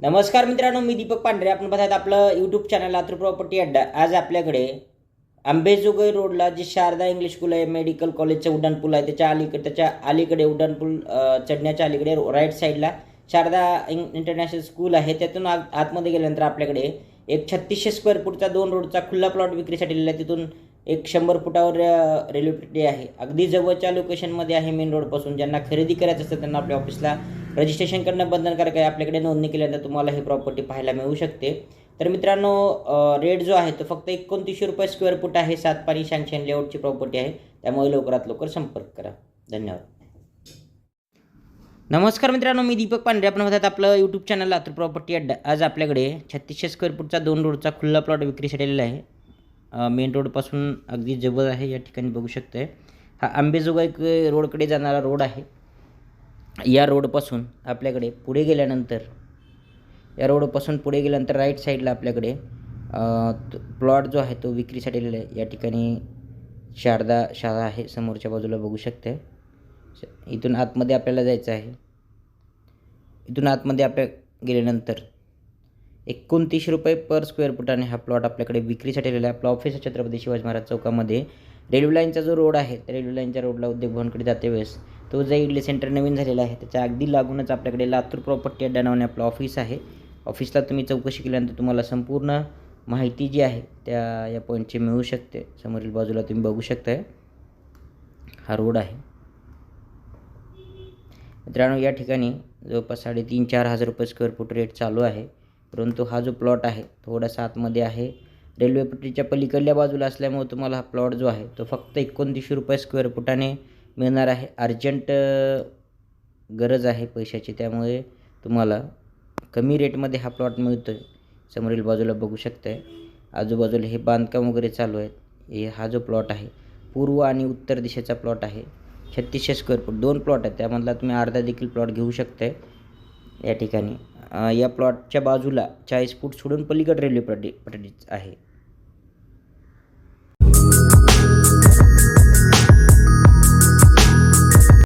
नमस्कार मित्रांनो मी दीपक पांढरे. आपण बघत आपलं यूट्यूब चॅनल लातूर प्रॉपर्टी अड्डा आज आपल्याकडे आंबेजोगाई रोडला जे शारदा इंग्लिश स्कूल आहे मेडिकल कॉलेजचं उड्डाणपूल आहे त्याच्या अलीकडे त्याच्या अलीकडे उड्डाणपूल चढण्याच्या अलीकडे राईट साईडला शारदा इंग इंटरनॅशनल स्कूल आहे. त्यातून आत आतमध्ये गेल्यानंतर आपल्याकडे एक छत्तीसशे स्क्वेअर फूटचा दोन रोडचा खुल्ला प्लॉट विक्रीसाठी दिलेला आहे. तिथून एक शंभर फुटावर रेल्वे पट्टी आहे. अगदी जवळच्या लोकेशनमध्ये आहे मेन रोडपासून ज्यांना खरेदी करायचं असतं त्यांना आपल्या ऑफिसला रजिस्ट्रेशन करणं बंधनकारक आहे. आपल्याकडे नोंदणी केल्यानंतर तुम्हाला ही प्रॉपर्टी पाहायला मिळू शकते. तर मित्रांनो रेट जो आहे तो फक्त एकोणतीसशे रुपये स्क्वेअर फूट आहे. सात पाणी सँक्शन लेआउटची प्रॉपर्टी आहे. त्यामुळे लवकरात लवकर संपर्क करा. धन्यवाद. नमस्कार मित्रांनो मी दीपक पांढरे. आपण म्हणतात आपलं यूट्यूब चॅनल लातूर प्रॉपर्टी अड्डा. आज आपल्याकडे छत्तीसशे स्क्वेअर फूटचा दोन रोडचा खुल्ला प्लॉट विक्रीसाठी आलेला आहे. मेन रोडपासून अगदी जवळ आहे. या ठिकाणी बघू शकतो आहे हा आंबेजोगाई रोडकडे जाणारा रोड आहे. या रोडपासून आपल्याकडे पुढे गेल्यानंतर या रोडपासून पुढे गेल्यानंतर राईट साईडला आपल्याकडे प्लॉट जो आहे तो विक्रीसाठी आलेला आहे. या ठिकाणी शारदा शाळा आहे. समोरच्या बाजूला बघू शकते. इथून आतमध्ये आपल्याला जायचं आहे. इथून आतमध्ये आपल्या गेल्यानंतर एकोणतीस रुपये पर स्क्वेअर फुटाने हा प्लॉट आपल्याकडे विक्रीसाठी आलेला आहे. आपला ऑफिस छत्रपती शिवाजी महाराज चौकामध्ये. रेल्वे लाईनचा जो रोड आहे त्या रेल्वे लाईनच्या रोडला उद्योग भवनकडे जाते वेळेस तो जे इडली सेंटर नवीन झालेला आहे त्याच्या अगदी लागूनच आपल्याकडे लातूर प्रॉपर्टी अड्डा नावाने आपलं ऑफिस आहे. ऑफिसला तुम्ही चौकशी केल्यानंतर तुम्हाला संपूर्ण माहिती जी आहे त्या या पॉईंटची मिळू शकते. समोरील बाजूला तुम्ही बघू शकताय. हा रोड आहे. मित्रांनो या ठिकाणी जवळपास साडेतीन चार हजार रुपये स्क्वेअर फूट रेट चालू आहे. परंतु हा जो प्लॉट आहे थोडासा आतमध्ये आहे. रेल्वे पट्टीच्या पलीकडल्या बाजूला असल्यामुळे तुम्हाला हा प्लॉट जो आहे तो फक्त एकोणतीसशे रुपये स्क्वेअर फुटाने मिळणार आहे. अर्जंट गरज आहे पैशाची त्यामुळे तुम्हाला कमी रेटमध्ये हा प्लॉट मिळतो आहे समोरील बाजूला बघू शकताय. आजूबाजूला हे बांधकाम वगैरे चालू आहेत. हे हा जो प्लॉट आहे पूर्व आणि उत्तर दिशेचा प्लॉट आहे. छत्तीसशे स्क्वेअर फूट दोन प्लॉट आहेत. त्यामधला तुम्ही अर्धा देखील प्लॉट घेऊ शकताय. या ठिकाणी या प्लॉटच्या बाजूला चाळीस फूट सोडून पलीकड रेल्वे पट्टी पट्टी आहे.